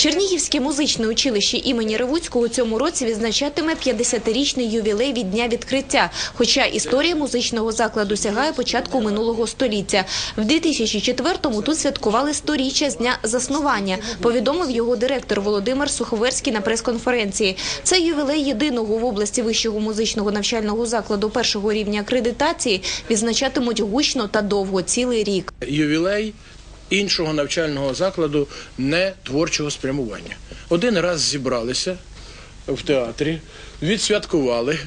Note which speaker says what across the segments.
Speaker 1: Чернігівське музичне училище імені Ревуцького цьому році відзначатиме 50-річний ювілей від дня відкриття. Хоча історія музичного закладу сягає початку минулого століття. В 2004-му тут святкували сторіччя з дня заснування. Повідомив його директор Володимир Суховерський на прес-конференції. Це ювілей єдиного в області вищого музичного навчального закладу першого рівня акредитації відзначатимуть гучно та довго цілий рік.
Speaker 2: ювілей іншого навчального закладу не творчого спрямування. Один раз зібралися в театрі, відсвяткували.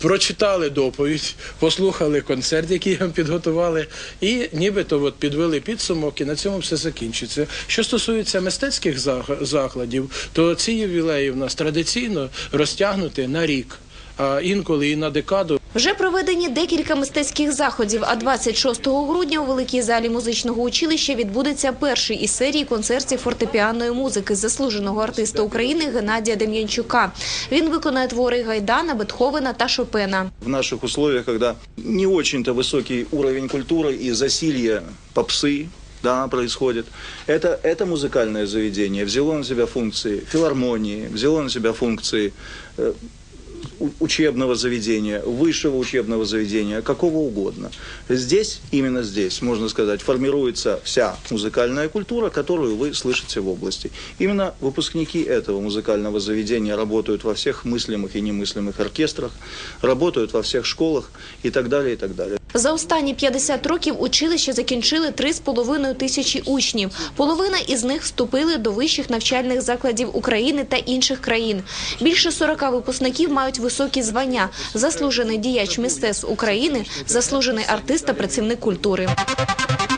Speaker 2: Прочитали доповідь, послухали концерт, який нам підготували, і нібито от підвели підсумок, і на цьому все закінчиться. Що стосується мистецьких закладів, то ці ювілеї в нас традиційно розтягнуті на рік, а інколи і на декаду.
Speaker 1: Вже проведені декілька мистецьких заходів. А 26 грудня у великій залі музичного училища відбудеться перший із серії концертів фортепіанної музики заслуженого артиста України Геннадія Дем'янчука. Він виконає твори Гайдана, Бетховена та Шопена.
Speaker 3: в наших условиях, когда не очень-то высокий уровень культуры и засилье попсы да, происходит. Это, это музыкальное заведение взяло на себя функции филармонии, взяло на себя функции э, у- учебного заведения, высшего учебного заведения, какого угодно. Здесь, именно здесь, можно сказать, формируется вся музыкальная культура, которую вы слышите в области. Именно выпускники этого музыкального заведения работают во всех мыслимых и немыслимых оркестрах, работают во всех школах и так далее, и так далее.
Speaker 1: За останні 50 років училище закінчили 3,5 тисячі учнів. Половина із них вступили до вищих навчальних закладів України та інших країн. Більше 40 випускників мають високі звання: заслужений діяч мистецтв України, заслужений артист та працівник культури.